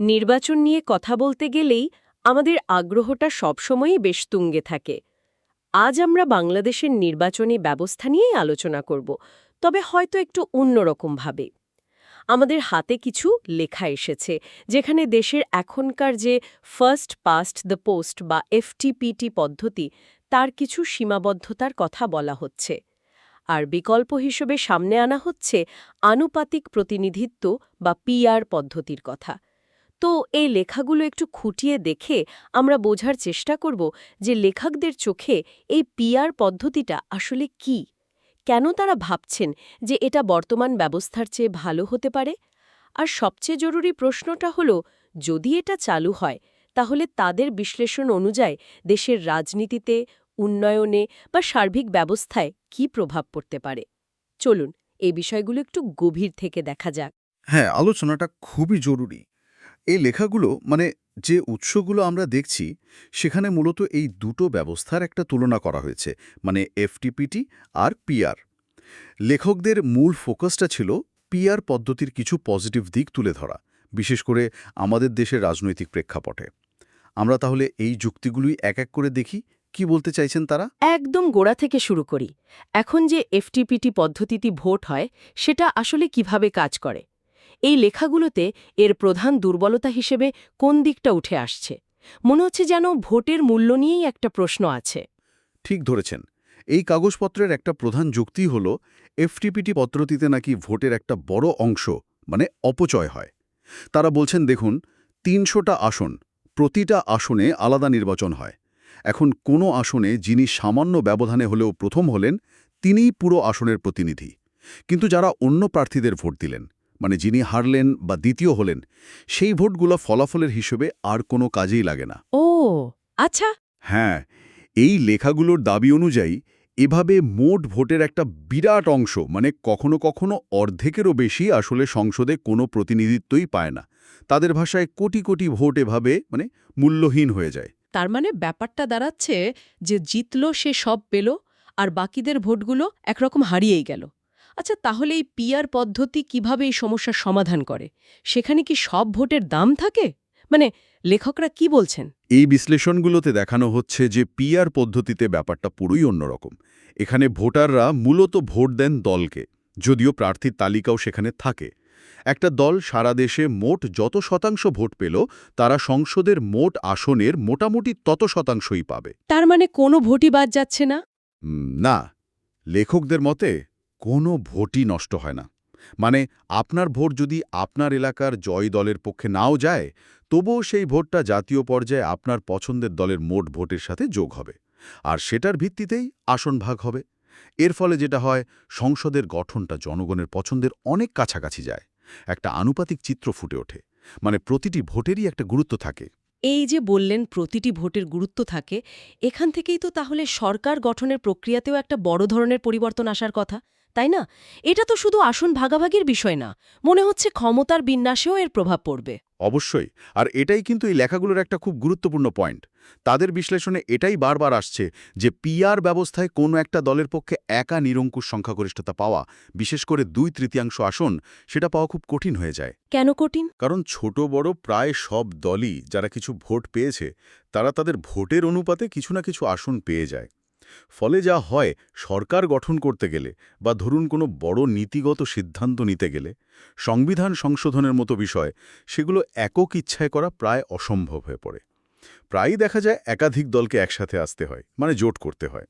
নির্বাচন নিয়ে কথা বলতে গেলেই আমাদের আগ্রহটা সবসময়ই বেশ তুঙ্গে থাকে। আজ আমরা বাংলাদেশের নির্বাচনী ব্যবস্থা নিয়েই আলোচনা করব, তবে হয়তো একটু অন্যরকমভাবে। আমাদের হাতে কিছু লেখা এসেছে, যেখানে দেশের এখনকার যে ফার্স্ট পাস্ট দ্য পোস্ট বা এফটিপিটি পদ্ধতি, তার কিছু সীমাবদ্ধতার কথা বলা হচ্ছে। আর বিকল্প হিসেবে সামনে আনা হচ্ছে আনুপাতিক প্রতিনিধিত্ব বা পিআর পদ্ধতির কথা। তো এই লেখাগুলো একটু খুঁটিয়ে দেখে আমরা বোঝার চেষ্টা করব যে লেখকদের চোখে এই পিয়ার পদ্ধতিটা আসলে কি। কেন তারা ভাবছেন যে এটা বর্তমান ব্যবস্থার চেয়ে ভালো হতে পারে? আর সবচেয়ে জরুরি প্রশ্নটা হলো, যদি এটা চালু হয়, তাহলে তাদের বিশ্লেষণ অনুযায়ী দেশের রাজনীতিতে, উন্নয়নে বা সার্বিক ব্যবস্থায় কি প্রভাব পড়তে পারে? চলুন, এই বিষয়গুলো একটু গভীর থেকে দেখা যাক। হ্যাঁ আলোচনাটা খুবই জরুরি। এই লেখাগুলো মানে যে উৎসগুলো আমরা দেখছি, সেখানে মূলত এই দুটো ব্যবস্থার একটা তুলনা করা হয়েছে মানে এফটিপিটি আর পিআর। লেখকদের মূল ফোকাসটা ছিল পিআর পদ্ধতির কিছু পজিটিভ দিক তুলে ধরা, বিশেষ করে আমাদের দেশের রাজনৈতিক প্রেক্ষাপটে। আমরা তাহলে এই যুক্তিগুলোই এক এক করে দেখি, কি বলতে চাইছেন তারা? একদম গোড়া থেকে শুরু করি। এখন যে এফটিপিটি পদ্ধতিটি ভোট হয়, সেটা আসলে কীভাবে কাজ করে? এই লেখাগুলোতে এর প্রধান দুর্বলতা হিসেবে কোন দিকটা উঠে আসছে? মনে হচ্ছে যেন ভোটের মূল্য নিয়েই একটা প্রশ্ন আছে। ঠিক ধরেছেন। এই কাগজপত্রের একটা প্রধান যুক্তি হল, এফটিপিটি পদ্ধতিতে নাকি ভোটের একটা বড় অংশ মানে অপচয় হয়। তারা বলছেন, দেখুন, তিনশোটা আসন, প্রতিটা আসনে আলাদা নির্বাচন হয়। এখন কোনো আসনে যিনি সামান্য ব্যবধানে হলেও প্রথম হলেন, তিনিই পুরো আসনের প্রতিনিধি। কিন্তু যারা অন্য প্রার্থীদের ভোট দিলেন মানে যিনি হারলেন বা দ্বিতীয় হলেন সেই ভোটগুলো ফলাফলের হিসেবে আর কোনো কাজেই লাগে না। ও আচ্ছা। হ্যাঁ এই লেখাগুলোর দাবি অনুযায়ী এভাবে মোট ভোটের একটা বিরাট অংশ মানে কখনো কখনো অর্ধেকেরও বেশি আসলে সংসদে কোনো প্রতিনিধিত্বই পায় না। তাদের ভাষায় কোটি কোটি ভোট এভাবে মানে মূল্যহীন হয়ে যায়। তার মানে ব্যাপারটা দাঁড়াচ্ছে যে জিতল সে সব পেল আর বাকিদের ভোটগুলো একরকম হারিয়েই গেল। আচ্ছা তাহলে এই পিয়ার পদ্ধতি কীভাবে এই সমস্যার সমাধান করে? সেখানে কি সব ভোটের দাম থাকে? মানে লেখকরা কি বলছেন? এই বিশ্লেষণগুলোতে দেখানো হচ্ছে যে পিয়ার পদ্ধতিতে ব্যাপারটা পুরোই অন্যরকম। এখানে ভোটাররা মূলত ভোট দেন দলকে যদিও প্রার্থীর তালিকাও সেখানে থাকে। একটা দল সারা দেশে মোট যত শতাংশ ভোট পেল তারা সংসদের মোট আসনের মোটামুটি তত শতাংশই পাবে। তার মানে কোনো ভোটই বাদ যাচ্ছে না? না। লেখকদের মতে কোনো ভোটই নষ্ট হয় না। মানে আপনার ভোট যদি আপনার এলাকার জয় দলের পক্ষে নাও যায়, তবুও সেই ভোটটা জাতীয় পর্যায়ে আপনার পছন্দের দলের মোট ভোটের সাথে যোগ হবে। আর সেটার ভিত্তিতেই আসন ভাগ হবে। এর ফলে যেটা হয়, সংসদের গঠনটা জনগণের পছন্দের অনেক কাছাকাছি যায়। একটা আনুপাতিক চিত্র ফুটে ওঠে। মানে প্রতিটি ভোটেরই একটা গুরুত্ব থাকে। এই যে বললেন প্রতিটি ভোটের গুরুত্ব থাকে, এখান থেকেই তো তাহলে সরকার গঠনের প্রক্রিয়াতেও একটা বড় ধরনের পরিবর্তন আসার কথা। তাই না? এটা তো শুধু আসন ভাগাভাগির বিষয় না। মনে হচ্ছে ক্ষমতার বিন্যাসেও এর প্রভাব পড়বে। অবশ্যই। আর এটাই কিন্তু এই লেখাগুলোর একটা খুব গুরুত্বপূর্ণ পয়েন্ট। তাদের বিশ্লেষণে এটাই বারবার আসছে যে পিআর ব্যবস্থায় কোনো একটা দলের পক্ষে একা নিরঙ্কুশ সংখ্যাগরিষ্ঠতা পাওয়া বিশেষ করে দুই তৃতীয়াংশ আসন সেটা পাওয়া খুব কঠিন হয়ে যায়। কেন কঠিন? কারণ ছোট বড় প্রায় সব দলই যারা কিছু ভোট পেয়েছে তারা তাদের ভোটের অনুপাতে কিছু না কিছু আসন পেয়ে যায়। ফলে যা হয়, সরকার গঠন করতে গেলে বা ধরুন কোনো বড় নীতিগত সিদ্ধান্ত নিতে গেলে, সংবিধান সংশোধনের মতো বিষয়, সেগুলো একক ইচ্ছায় করা প্রায় অসম্ভব হয়ে পড়ে। প্রায়ই দেখা যায় একাধিক দলকে একসাথে আসতে হয় মানে জোট করতে হয়।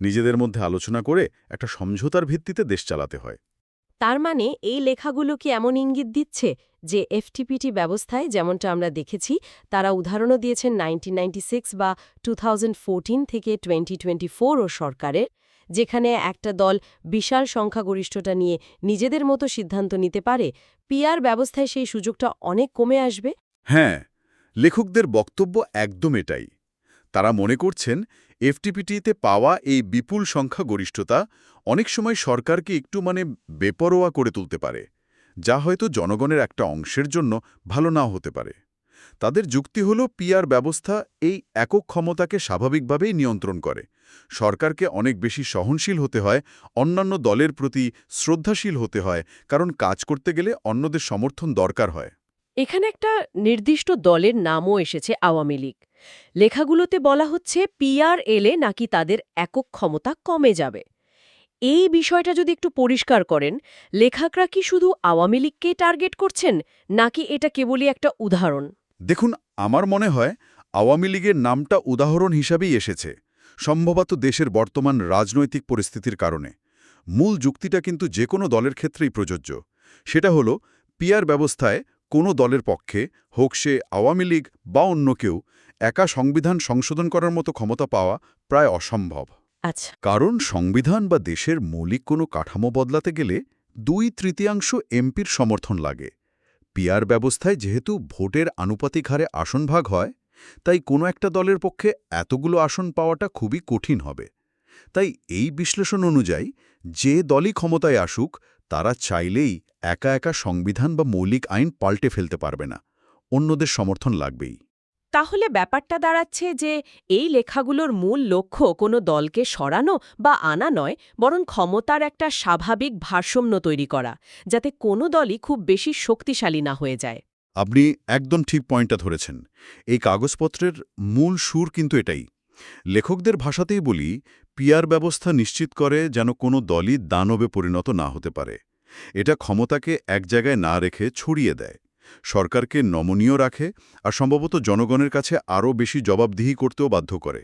নিজেদের মধ্যে আলোচনা করে একটা সমঝোতার ভিত্তিতে দেশ চালাতে হয়। তার মানে এই লেখাগুলো কি এমন ইঙ্গিত দিচ্ছে যে এফটিপিটি ব্যবস্থায় যেমনটা আমরা দেখেছি, তারা উদাহরণও দিয়েছেন 1996 বা 2014 থেকে 2024 ও সরকারের, যেখানে একটা দল বিশাল সংখ্যাগরিষ্ঠতা নিয়ে নিজেদের মতো সিদ্ধান্ত নিতে পারে। পিআর ব্যবস্থায় সেই সুযোগটা অনেক কমে আসবে? হ্যাঁ লেখকদের বক্তব্য একদম এটাই। তারা মনে করছেন এফটিপিটিতে পাওয়া এই বিপুল সংখ্যা গরিষ্ঠতা অনেক সময় সরকারকে একটু মানে বেপরোয়া করে তুলতে পারে, যা হয়তো জনগণের একটা অংশের জন্য ভালো নাও হতে পারে। তাদের যুক্তি হল পিআর ব্যবস্থা এই একক ক্ষমতাকে স্বাভাবিকভাবেই নিয়ন্ত্রণ করে। সরকারকে অনেক বেশি সহনশীল হতে হয়, অন্যান্য দলের প্রতি শ্রদ্ধাশীল হতে হয়, কারণ কাজ করতে গেলে অন্যদের সমর্থন দরকার হয়। এখানে একটা নির্দিষ্ট দলের নামও এসেছে আওয়ামী লীগ। লেখাগুলোতে বলা হচ্ছে পিআর এলে নাকি তাদের একক ক্ষমতা কমে যাবে। এই বিষয়টা যদি একটু পরিষ্কার করেন, লেখকরা কি শুধু আওয়ামী লীগকেই টার্গেট করছেন, নাকি এটা কেবলই একটা উদাহরণ? দেখুন, আমার মনে হয় আওয়ামী লীগের নামটা উদাহরণ হিসাবেই এসেছে, সম্ভবত দেশের বর্তমান রাজনৈতিক পরিস্থিতির কারণে। মূল যুক্তিটা কিন্তু যে কোনো দলের ক্ষেত্রেই প্রযোজ্য। সেটা হলো পিয়ার ব্যবস্থায় কোনো দলের পক্ষে হোক সে আওয়ামী লীগ বা অন্য কেউ, একা সংবিধান সংশোধন করার মতো ক্ষমতা পাওয়া প্রায় অসম্ভব। আচ্ছা। কারণ সংবিধান বা দেশের মৌলিক কোনো কাঠামো বদলাতে গেলে দুই তৃতীয়াংশ এমপির সমর্থন লাগে। পিয়ার ব্যবস্থায় যেহেতু ভোটের আনুপাতিক হারে আসন ভাগ হয়, তাই কোনো একটা দলের পক্ষে এতগুলো আসন পাওয়াটা খুবই কঠিন হবে। তাই এই বিশ্লেষণ অনুযায়ী যে দলই ক্ষমতায় আসুক, তারা চাইলেই একা একা সংবিধান বা মৌলিক আইন পাল্টে ফেলতে পারবে না। অন্যদের সমর্থন লাগবেই। তাহলে ব্যাপারটা দাঁড়াচ্ছে যে এই লেখাগুলোর মূল লক্ষ্য কোনো দলকে সরানো বা আনা নয়, বরং ক্ষমতার একটা স্বাভাবিক ভারসাম্য তৈরি করা, যাতে কোনো দলই খুব বেশি শক্তিশালী না হয়ে যায়। আপনি একদম ঠিক পয়েন্টটা ধরেছেন। এই কাগজপত্রের মূল সুর কিন্তু এটাই। লেখকদের ভাষাতেই বলি পিয়ার ব্যবস্থা নিশ্চিত করে যেন কোনো দলই দানবে পরিণত না হতে পারে। এটা ক্ষমতাকে এক জায়গায় না রেখে ছড়িয়ে দেয়। সরকারকে নমনীয় রাখে আর সম্ভবত জনগণের কাছে আরও বেশি জবাবদিহি করতেও বাধ্য করে।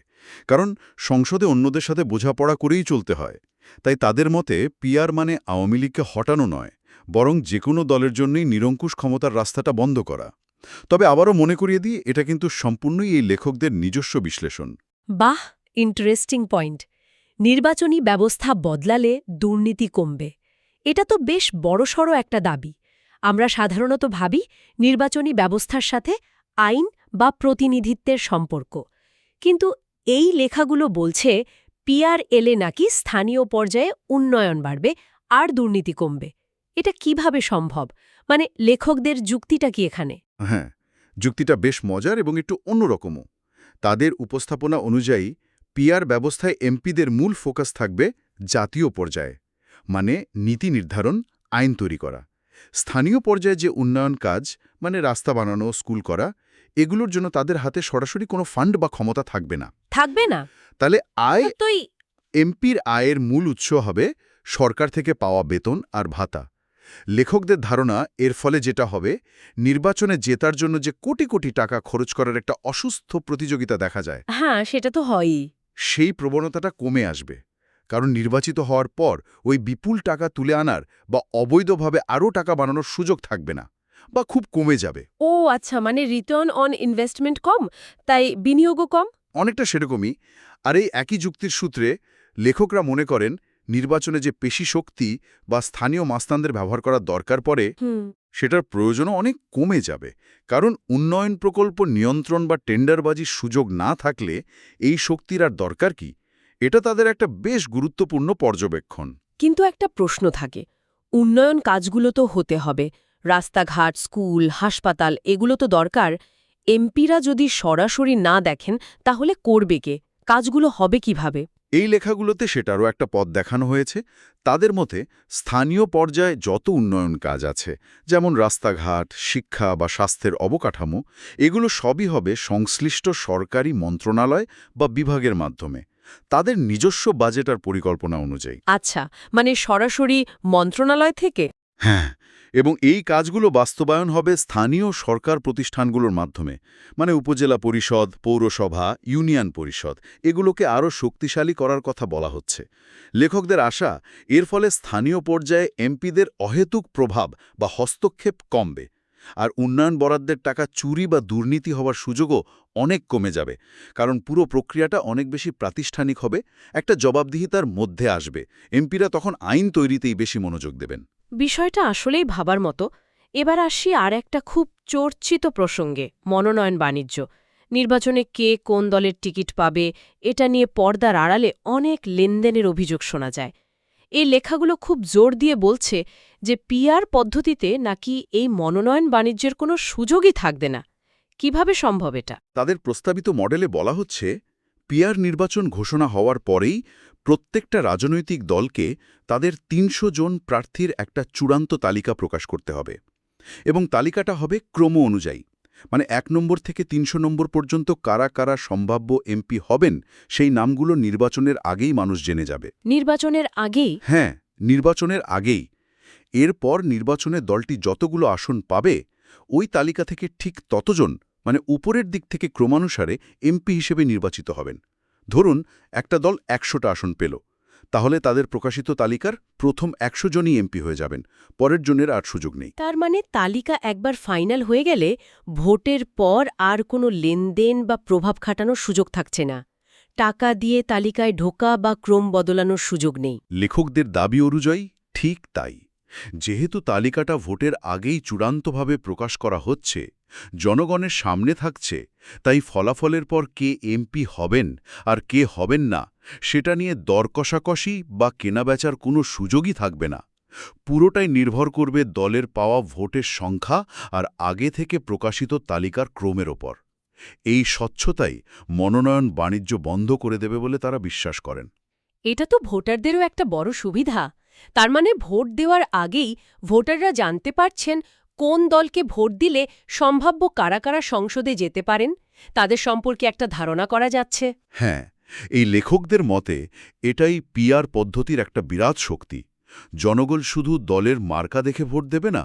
কারণ সংসদে অন্যদের সাথে বোঝাপড়া করেই চলতে হয়। তাই তাদের মতে পিয়ার মানে আওয়ামী লীগকে হটানো নয়, বরং যে কোনো দলের জন্যই নিরঙ্কুশ ক্ষমতার রাস্তাটা বন্ধ করা। তবে আবারও মনে করিয়ে দিই, এটা কিন্তু সম্পূর্ণই এই লেখকদের নিজস্ব বিশ্লেষণ। বাহ ইন্টারেস্টিং পয়েন্ট নির্বাচনী ব্যবস্থা বদলালে দুর্নীতি কমবে। এটা তো বেশ বড়সড় একটা দাবি। আমরা সাধারণত ভাবি নির্বাচনী ব্যবস্থার সাথে আইন বা প্রতিনিধিত্বের সম্পর্ক। কিন্তু এই লেখাগুলো বলছে পিআর এলে নাকি স্থানীয় পর্যায়ে উন্নয়ন বাড়বে আর দুর্নীতি কমবে। এটা কীভাবে সম্ভব? মানে লেখকদের যুক্তিটা কি এখানে? হ্যাঁ যুক্তিটা বেশ মজার এবং একটু অন্যরকমও। তাদের উপস্থাপনা অনুযায়ী, পিআর ব্যবস্থায় এমপিদের মূল ফোকাস থাকবে জাতীয় পর্যায়ে মানে নীতি নির্ধারণ, আইন তৈরি করা। স্থানীয় পর্যায়ে যে উন্নয়ন কাজ মানে রাস্তা বানানো স্কুল করা এগুলোর জন্য তাদের হাতে সরাসরি কোনো ফান্ড বা ক্ষমতা থাকবে না। থাকবে না? তাহলে আয় এমপির আয়ের মূল উৎস হবে সরকার থেকে পাওয়া বেতন আর ভাতা। লেখকদের ধারণা এর ফলে যেটা হবে নির্বাচনে জেতার জন্য যে কোটি কোটি টাকা খরচ করার একটা অসুস্থ প্রতিযোগিতা দেখা যায়। হ্যাঁ সেটা তো হয়ই। সেই প্রবণতাটা কমে আসবে। কারণ নির্বাচিত হওয়ার পর ওই বিপুল টাকা তুলে আনার বা অবৈধভাবে আরও টাকা বানানোর সুযোগ থাকবে না বা খুব কমে যাবে। ও আচ্ছা মানে রিটার্ন অন ইনভেস্টমেন্ট কম তাই বিনিয়োগও কম? অনেকটা সেরকমই। আর এই একই যুক্তির সূত্রে লেখকরা মনে করেন নির্বাচনে যে পেশি শক্তি বা স্থানীয় মাস্তানদের ব্যবহার করার দরকার পড়ে সেটার প্রয়োজনও অনেক কমে যাবে। কারণ উন্নয়ন প্রকল্প নিয়ন্ত্রণ বা টেন্ডারবাজির সুযোগ না থাকলে এই শক্তির আর দরকার কি? এটা তাদের একটা বেশ গুরুত্বপূর্ণ পর্যবেক্ষণ। কিন্তু একটা প্রশ্ন থাকে উন্নয়ন কাজগুলো তো হতে হবে রাস্তাঘাট স্কুল হাসপাতাল এগুলো তো দরকার এমপিরা যদি সরাসরি না দেখেন তাহলে করবে কে? কাজগুলো হবে কীভাবে? এই লেখাগুলোতে সেটারও একটা পথ দেখানো হয়েছে। তাদের মতে স্থানীয় পর্যায়ে যত উন্নয়ন কাজ আছে যেমন রাস্তাঘাট শিক্ষা বা স্বাস্থ্যের অবকাঠামো এগুলো সবই হবে সংশ্লিষ্ট সরকারি মন্ত্রণালয় বা বিভাগের মাধ্যমে। তাদের নিজস্ব বাজেট আর পরিকল্পনা অনুযায়ী। আচ্ছা মানে সরাসরি মন্ত্রণালয় থেকে? হ্যাঁ এবং এই কাজগুলো বাস্তবায়ন হবে স্থানীয় সরকার প্রতিষ্ঠানগুলোর মাধ্যমে মানে উপজেলা পরিষদ পৌরসভা ইউনিয়ন পরিষদ এগুলোকে আরও শক্তিশালী করার কথা বলা হচ্ছে। লেখকদের আশা এর ফলে স্থানীয় পর্যায়ে এমপিদের অহেতুক প্রভাব বা হস্তক্ষেপ কমবে। আর উন্নয়ন বরাদ্দের টাকা চুরি বা দুর্নীতি হওয়ার সুযোগও অনেক কমে যাবে, কারণ পুরো প্রক্রিয়াটা অনেক বেশি প্রাতিষ্ঠানিক হবে, একটা জবাবদিহিতার মধ্যে আসবে। এমপিরা তখন আইন তৈরিতেই বেশি মনোযোগ দেবেন। বিষয়টা আসলেই ভাবার মতো। এবার আসি আর একটা খুব চর্চিত প্রসঙ্গে, মনোনয়ন বাণিজ্য। নির্বাচনে কে কোন দলের টিকিট পাবে, এটা নিয়ে পর্দার আড়ালে অনেক লেনদেনের অভিযোগ শোনা যায়। এই লেখাগুলো খুব জোর দিয়ে বলছে যে পিআর পদ্ধতিতে নাকি এই মনোনয়ন বাণিজ্যের কোনো সুযোগই থাকবে না। কীভাবে সম্ভব এটা? তাদের প্রস্তাবিত মডেলে বলা হচ্ছে পিয়ার নির্বাচন ঘোষণা হওয়ার পরেই প্রত্যেকটা রাজনৈতিক দলকে তাদের তিনশো জন প্রার্থীর একটা চূড়ান্ত তালিকা প্রকাশ করতে হবে। এবং তালিকাটা হবে ক্রম অনুযায়ী। মানে এক নম্বর থেকে তিনশো নম্বর পর্যন্ত কারা কারা সম্ভাব্য এমপি হবেন সেই নামগুলো নির্বাচনের আগেই মানুষ জেনে যাবে। নির্বাচনের আগেই? হ্যাঁ নির্বাচনের আগেই। এরপর নির্বাচনে দলটি যতগুলো আসন পাবে ওই তালিকা থেকে ঠিক ততজন মানে উপরের দিক থেকে ক্রমানুসারে এমপি হিসেবে নির্বাচিত হবেন। ধরুন একটা দল একশোটা আসন পেল তাহলে তাদের প্রকাশিত তালিকার প্রথম একশো জনই এমপি হয়ে যাবেন পরের জনের আর সুযোগ নেই। তার মানে তালিকা একবার ফাইনাল হয়ে গেলে ভোটের পর আর কোনো লেনদেন বা প্রভাব খাটানোর সুযোগ থাকছে না। টাকা দিয়ে তালিকায় ঢোকা বা ক্রম বদলানোর সুযোগ নেই। লেখকদের দাবি অনুযায়ী ঠিক তাই। যেহেতু তালিকাটা ভোটের আগেই চূড়ান্তভাবে প্রকাশ করা হচ্ছে, জনগণের সামনে থাকছে, তাই ফলাফলের পর কে এমপি হবেন আর কে হবেন না, সেটা নিয়ে দরকষাকষি বা কেনাবেচার কোনো সুযোগই থাকবে না। পুরোটাই নির্ভর করবে দলের পাওয়া ভোটের সংখ্যা আর আগে থেকে প্রকাশিত তালিকার ক্রমের ওপর। এই স্বচ্ছতাই মনোনয়ন বাণিজ্য বন্ধ করে দেবে বলে তারা বিশ্বাস করেন। এটা তো ভোটারদেরও একটা বড় সুবিধা। তার মানে ভোট দেওয়ার আগেই ভোটাররা জানতে পারছেন কোন দলকে ভোট দিলে সম্ভাব্য কারা কারা সংসদে যেতে পারেন। তাদের সম্পর্কে একটা ধারণা করা যাচ্ছে। হ্যাঁ এই লেখকদের মতে এটাই পিআর পদ্ধতির একটা বিরাট শক্তি। জনগণ শুধু দলের মার্কা দেখে ভোট দেবে না,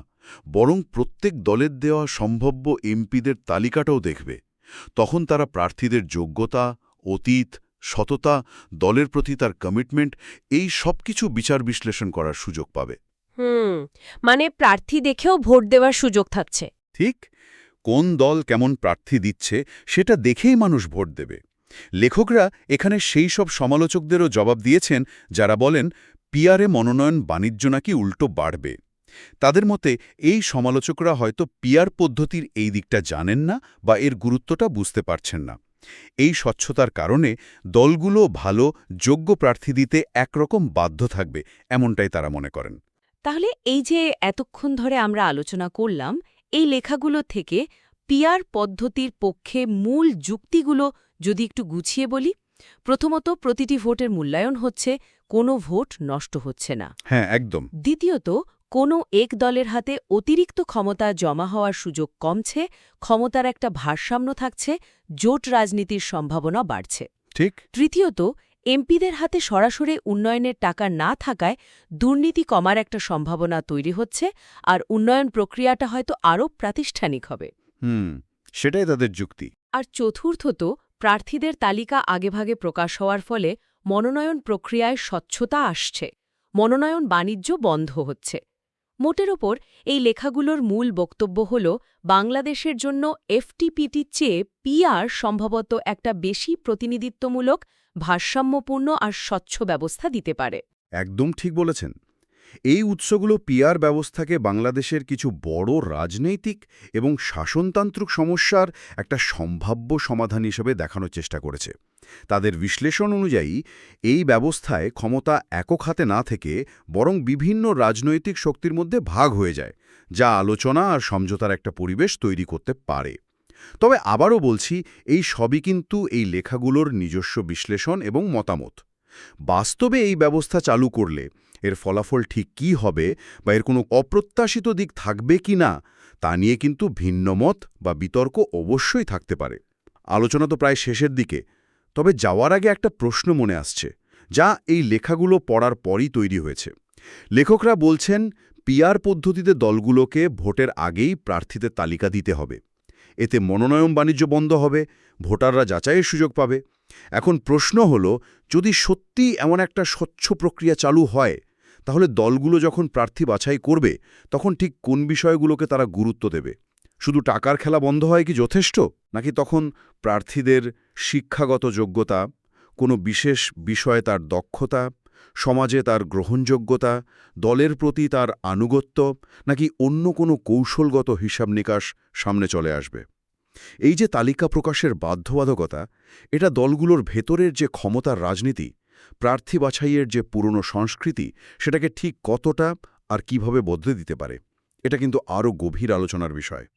বরং প্রত্যেক দলের দেওয়া সম্ভাব্য এমপিদের তালিকাটাও দেখবে। তখন তারা প্রার্থীদের যোগ্যতা, অতীত সততা দলের প্রতি তার কমিটমেন্ট এই সব কিছু বিচার বিশ্লেষণ করার সুযোগ পাবে। হুম মানে প্রার্থী দেখেও ভোট দেওয়ার সুযোগ থাকছে। ঠিক কোন দল কেমন প্রার্থী দিচ্ছে সেটা দেখেই মানুষ ভোট দেবে। লেখকরা এখানে সেই সব সমালোচকদেরও জবাব দিয়েছেন যারা বলেন পিয়ারে মনোনয়ন বাণিজ্য নাকি উল্টো বাড়বে? তাদের মতে এই সমালোচকরা হয়তো পিয়ার পদ্ধতির এই দিকটা জানেন না বা এর গুরুত্বটা বুঝতে পারছেন না। এই স্বচ্ছতার কারণে দলগুলো ভালো যোগ্য প্রার্থী দিতে একরকম বাধ্য থাকবে এমনটাই তারা মনে করেন। তাহলে এই যে এতক্ষণ ধরে আমরা আলোচনা করলাম এই লেখাগুলো থেকে পিয়ার পদ্ধতির পক্ষে মূল যুক্তিগুলো যদি একটু গুছিয়ে বলি প্রথমত প্রতিটি ভোটের মূল্যায়ন হচ্ছে কোনো ভোট নষ্ট হচ্ছে না। হ্যাঁ একদম। দ্বিতীয়ত কোনো এক দলের হাতে অতিরিক্ত ক্ষমতা জমা হওয়ার সুযোগ কমছে ক্ষমতার একটা ভারসাম্য থাকছে জোট রাজনীতির সম্ভাবনা বাড়ছে। ঠিক। তৃতীয়ত এমপিদের হাতে সরাসরি উন্নয়নের টাকা না থাকায় দুর্নীতি কমার একটা সম্ভাবনা তৈরি হচ্ছে আর উন্নয়ন প্রক্রিয়াটা হয়তো আরও প্রাতিষ্ঠানিক হবে। হুম সেটাই তাদের যুক্তি। আর চতুর্থত প্রার্থীদের তালিকা আগেভাগে প্রকাশ হওয়ার ফলে মনোনয়ন প্রক্রিয়ায় স্বচ্ছতা আসছে মনোনয়ন বাণিজ্য বন্ধ হচ্ছে। মোটের ওপর এই লেখাগুলোর মূল বক্তব্য হল, বাংলাদেশের জন্য এফটিপিটির চেয়ে পিআর সম্ভবত একটা বেশি প্রতিনিধিত্বমূলক, ভারসাম্যপূর্ণ আর স্বচ্ছ ব্যবস্থা দিতে পারে। একদম ঠিক বলেছেন। এই উৎসগুলো পিআর ব্যবস্থাকে বাংলাদেশের কিছু বড় রাজনৈতিক এবং শাসনতান্ত্রিক সমস্যার একটা সম্ভাব্য সমাধান হিসেবে দেখানোর চেষ্টা করেছে। তাদের বিশ্লেষণ অনুযায়ী, এই ব্যবস্থায় ক্ষমতা একক হাতে না থেকে বরং বিভিন্ন রাজনৈতিক শক্তির মধ্যে ভাগ হয়ে যায়, যা আলোচনা আর সমঝোতার একটা পরিবেশ তৈরি করতে পারে। তবে আবারও বলছি, এই সবই কিন্তু এই লেখাগুলোর নিজস্ব বিশ্লেষণ এবং মতামত। বাস্তবে এই ব্যবস্থা চালু করলে এর ফলাফল ঠিক কি হবে বা এর কোনো অপ্রত্যাশিত দিক থাকবে কি না, তা নিয়ে কিন্তু ভিন্নমত বা বিতর্ক অবশ্যই থাকতে পারে। আলোচনা তো প্রায় শেষের দিকে। তবে যাওয়ার আগে একটা প্রশ্ন মনে আসছে, যা এই লেখাগুলো পড়ার পরই তৈরি হয়েছে। লেখকরা বলছেন, পিআর পদ্ধতিতে দলগুলোকে ভোটের আগেই প্রার্থীদের তালিকা দিতে হবে। এতে মনোনয়ন বাণিজ্য বন্ধ হবে, ভোটাররা যাচাইয়ের সুযোগ পাবে। এখন প্রশ্ন হল, যদি সত্যি এমন একটা স্বচ্ছ প্রক্রিয়া চালু হয়, তাহলে দলগুলো যখন প্রার্থী বাছাই করবে, তখন ঠিক কোন বিষয়গুলোকে তারা গুরুত্ব দেবে? শুধু টাকার খেলা বন্ধ হয় কি যথেষ্ট? নাকি তখন প্রার্থীদের শিক্ষাগত যোগ্যতা, কোনো বিশেষ বিষয়ে তার দক্ষতা, সমাজে তার গ্রহণযোগ্যতা, দলের প্রতি তার আনুগত্য, নাকি অন্য কোনো কৌশলগত হিসাব নিকাশ সামনে চলে আসবে? এই যে তালিকা প্রকাশের বাধ্যবাধকতা, এটা দলগুলোর ভেতরের যে ক্ষমতার রাজনীতি, প্রার্থী বাছাইয়ের যে পুরনো সংস্কৃতি, সেটাকে ঠিক কতটা আর কীভাবে বদলে দিতে পারে, এটা কিন্তু আরও গভীর আলোচনার বিষয়।